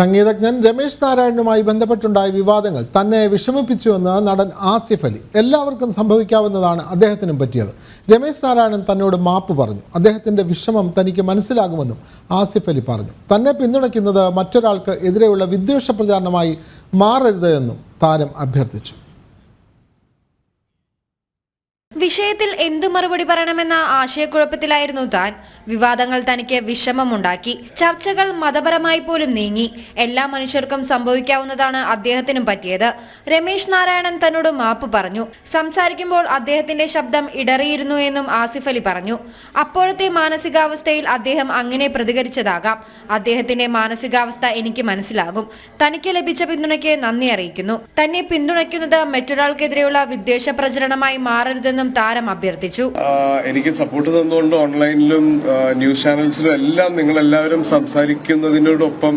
സംഗീതജ്ഞൻ രമേശ് നാരായണനുമായി ബന്ധപ്പെട്ടുണ്ടായ വിവാദങ്ങൾ തന്നെ വിഷമിപ്പിച്ചുവെന്ന് നടൻ ആസിഫ് അലി. എല്ലാവർക്കും സംഭവിക്കാവുന്നതാണ് അദ്ദേഹത്തിനും പറ്റിയത്. രമേശ് നാരായണൻ തന്നോട് മാപ്പ് പറഞ്ഞു. അദ്ദേഹത്തിന്റെ വിഷമം തനിക്ക് മനസ്സിലാകുമെന്നും ആസിഫ് അലി പറഞ്ഞു. തന്നെ പിന്തുണയ്ക്കുന്നത് മറ്റൊരാൾക്ക് എതിരെയുള്ള വിദ്വേഷ പ്രചാരണമായി മാറരുത് എന്നും താരം അഭ്യർത്ഥിച്ചു. വിഷയത്തിൽ എന്തു മറുപടി പറയണമെന്ന ആശയക്കുഴപ്പത്തിലായിരുന്നു താൻ. വിവാദങ്ങൾ തനിക്ക് വിഷമമുണ്ടാക്കി. ചർച്ചകൾ മതപരമായി പോലും നീങ്ങി. എല്ലാ മനുഷ്യർക്കും സംഭവിക്കാവുന്നതാണ് അദ്ദേഹത്തിനും പറ്റിയത്. രമേശ് നാരായണൻ തന്നോട് മാപ്പ് പറഞ്ഞു. സംസാരിക്കുമ്പോൾ അദ്ദേഹത്തിന്റെ ശബ്ദം ഇടറിയിരുന്നു എന്നും ആസിഫ് അലി പറഞ്ഞു. അപ്പോഴത്തെ മാനസികാവസ്ഥയിൽ അദ്ദേഹം അങ്ങനെ പ്രതികരിച്ചതാകാം. അദ്ദേഹത്തിന്റെ മാനസികാവസ്ഥ എനിക്ക് മനസ്സിലാകും. തനിക്ക് ലഭിച്ച പിന്തുണയ്ക്ക് നന്ദി അറിയിക്കുന്നു. തന്നെ പിന്തുണയ്ക്കുന്നത് മറ്റൊരാൾക്കെതിരെയുള്ള വിദ്വേഷ പ്രചരണമായി മാറരുതെന്നും താരം അഭ്യർത്ഥിച്ചു. എനിക്ക് സപ്പോർട്ട് തന്നുകൊണ്ട് ഓൺലൈനിലും ന്യൂസ് ചാനൽസിലും എല്ലാം നിങ്ങൾ എല്ലാവരും സംസാരിക്കുന്നതിനോടൊപ്പം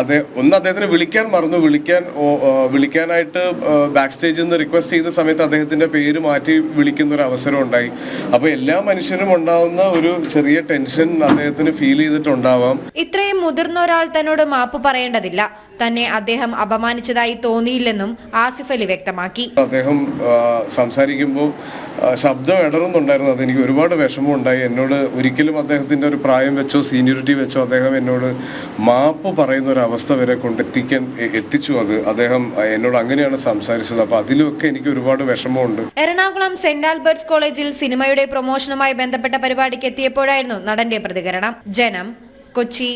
അതെ ഒന്ന് അദ്ദേഹത്തിന് വിളിക്കാൻ മറന്നു. വിളിക്കാൻ വിളിക്കാനായിട്ട് ബാക്ക് സ്റ്റേജിൽ നിന്ന് റിക്വസ്റ്റ് ചെയ്ത സമയത്ത് അദ്ദേഹത്തിന്റെ പേര് മാറ്റി വിളിക്കുന്ന ഒരു അവസരം ഉണ്ടായി. അപ്പൊ എല്ലാ മനുഷ്യരും ഉണ്ടാവുന്ന ഒരു ചെറിയ ടെൻഷൻ അദ്ദേഹത്തിന് ഫീൽ ചെയ്തിട്ടുണ്ടാവാം. ഇത്രയും മുതിർന്ന ഒരാൾ തന്നോട് മാപ്പ് പറയേണ്ടതില്ല. തന്നെ അദ്ദേഹം അപമാനിച്ചതായി തോന്നിയില്ലെന്നും ആസിഫ് അലി വ്യക്തമാക്കി. അദ്ദേഹം സംസാരിക്കുമ്പോൾ ശബ്ദം ഇടറുന്നുണ്ടായിരുന്നു. അതെനിക്ക് ഒരുപാട് വിഷമം ഉണ്ടായി. എന്നോട് ഒരിക്കലും അദ്ദേഹത്തിന്റെ ഒരു പ്രായം വെച്ചോ സീനിയോറിറ്റി വെച്ചോ അദ്ദേഹം എന്നോട് മാപ്പ് പറയുന്ന ഒരു അവസ്ഥ വരെ കൊണ്ടെത്തിക്കാൻ എത്തിച്ചു. അത് അദ്ദേഹം എന്നോട് അങ്ങനെയാണ് സംസാരിച്ചത്. അപ്പൊ അതിലൊക്കെ എനിക്ക് ഒരുപാട് വിഷമമുണ്ട്. എറണാകുളം സെന്റ് ആൽബർട്ട്സ് കോളേജിൽ സിനിമയുടെ പ്രൊമോഷനുമായി ബന്ധപ്പെട്ട പരിപാടിക്ക് എത്തിയപ്പോഴായിരുന്നു നടന്റെ പ്രതികരണം. ജനം കൊച്ചി.